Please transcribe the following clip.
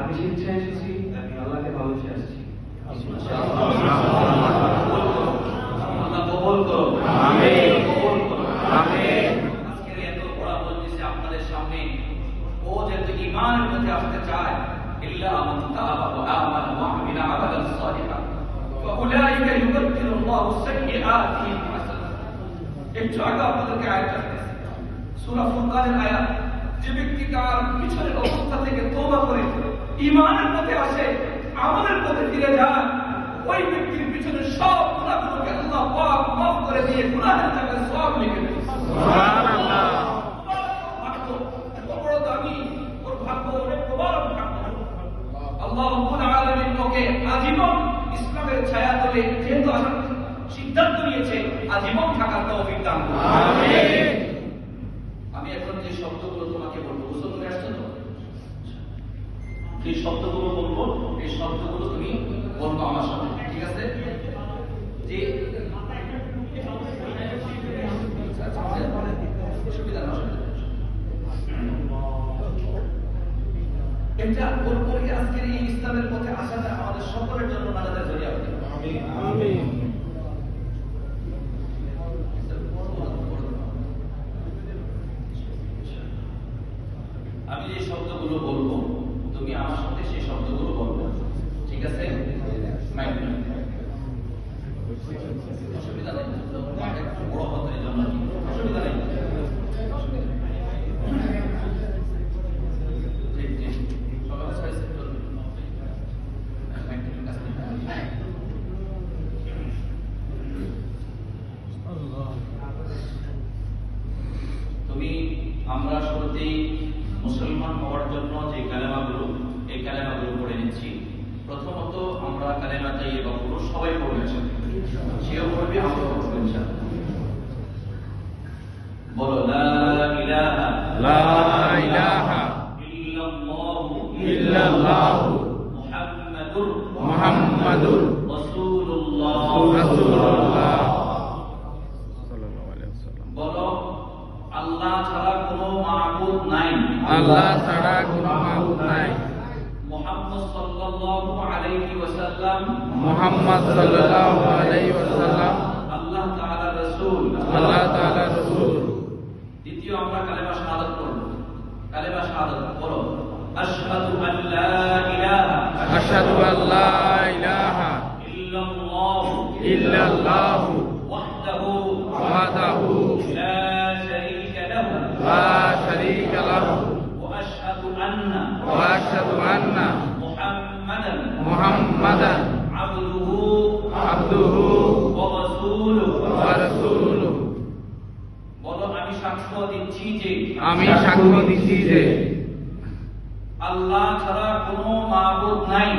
আমি স্বেচ্ছায় এসেছি আমি আল্লাহকে ভালোবেসে আসছি আল্লাহ কবুল করো। আমিন। কবুল করো। আমিন। আজকের এত বড় মজলিসে আপনাদের সামনে ও যেহেতু ঈমানের মধ্যে আসতে চায় ইল্লা মান তাবা ওয়া আমানা ওয়া আমিলা আমালান সালিহা ফাউলাইকা ইউবাদদিলু আল্লাহু সাইয়্যাতিহিম হাসানাত একটু আগে আপনাদেরকে আয়াতটা সূরা ফুরকানের আয়াত যে ব্যক্তি তার পিছনের অবস্থা থেকে তওবা করে ঈমানের পথে আসে, আমলের পথে ফিরে যায়, ওই ব্যক্তির পিছনে সব পাক মাফ করে দিয়ে সব লিখে সিদ্ধান্ত নিয়েছে, আজীবন থাকার তৌফিক দান আমিন। আমি এখন যে শব্দগুলো তোমাকে বলব বুঝতে করে আসছো তো যে শব্দগুলো বলব। এই শব্দগুলো তুমি বলব আমার সাথে ঠিক আছে? যে না এটা আজকের এই ইসলামের পথে আসাটা আমাদের সকলের জন্য হবে আমি যে শব্দগুলো বলব তুমি আমার সাথে সেই শব্দগুলো বলব। ঠিক আছে। তুমি আমরা শুরুতেই মুসলমান হওয়ার জন্য যে কালেমাগুলো সবাই সেও আমরাও ইনশাআল্লাহ। বলো লা ইলাহা লা ইলাহা ইল্লাল্লাহু ইল্লাল্লাহু মুহাম্মাদুর মুহাম্মাদুর রাসূলুল্লাহ. রাসূলুল্লাহ সাল্লাল্লাহু আলাইহি ওয়াসাল্লাম বলো আল্লাহ ছাড়া কোনো মাবুদ নাই। আল্লাহ ছাড়া কোনো মাবুদ নাই। সাল্লাল্লাহু আলাইহি ওয়াসাল্লাম মুহাম্মদ সাল্লাল্লাহু আলাইহি ওয়াসাল্লাম আল্লাহ তাআলা রাসূল আল্লাহ তাআলার রাসূল দ্বিতীয় আমরা কালেমা শাহাদাত পড়ব। কালেমা শাহাদাত বলো আশহাদু আন লা ইলাহা আশহাদু আল্লা ইলাহা ইল্লাল্লাহ। ইল্লাল্লাহু। ওয়াহদাহু। ওয়াহদাহু। লা শারীকা লাহু। আমি সাক্ষ্য দিচ্ছি যে আল্লাহ ছাড়া কোনো মাহবুদ নাই।